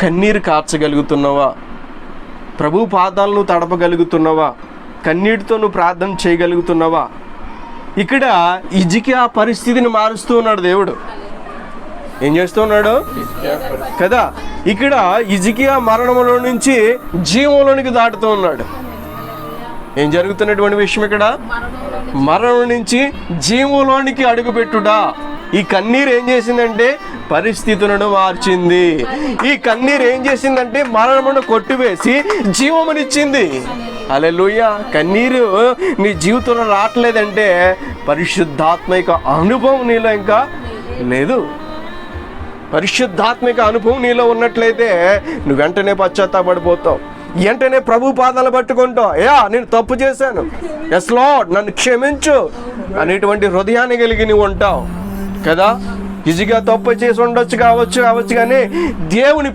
కన్నీరు కార్చగలుగుతున్నావా ప్రభు పాదాలను తడపగలుగుతున్నావా? కన్నీటితో నువ్వు ప్రార్థన చేయగలుగుతున్నావా? ఇక్కడ ఇజికి ఆ పరిస్థితిని మారుస్తూ ఉన్నాడు దేవుడు. ఏం చేస్తూ ఉన్నాడు? కదా? ఇక్కడ ఇజికియా మరణంలో నుంచి జీవంలోనికి దాటుతూ ఉన్నాడు. ఏం జరుగుతున్నటువంటి విషయం ఇక్కడ? మరణం నుంచి జీవంలోనికి అడుగుపెట్టుడా ఈ కన్నీరు ఏం చేసిందంటే పరిస్థితులను మార్చింది. ఈ కన్నీరు ఏం చేసిందంటే మరణమును కొట్టివేసి జీవమునిచ్చింది. లూయ కన్నీరు నీ జీవితంలో రావట్లేదంటే పరిశుద్ధాత్మిక అనుభవం నీలో ఇంకా లేదు. పరిశుద్ధాత్మిక అనుభవం నీలో ఉన్నట్లయితే నువ్వు వెంటనే పశ్చాత్తాపడిపోతావు. వెంటనే ప్రభు పాదాలు పట్టుకుంటావు. యా నేను తప్పు చేశాను. ఎస్ లాడ్ నన్ను క్షమించు. అనేటువంటి హృదయాన్ని కలిగి నువ్వు ఉంటావు. కదా? ఈజీగా తప్పు చేసి ఉండొచ్చు కావచ్చు కావచ్చు కానీ దేవుని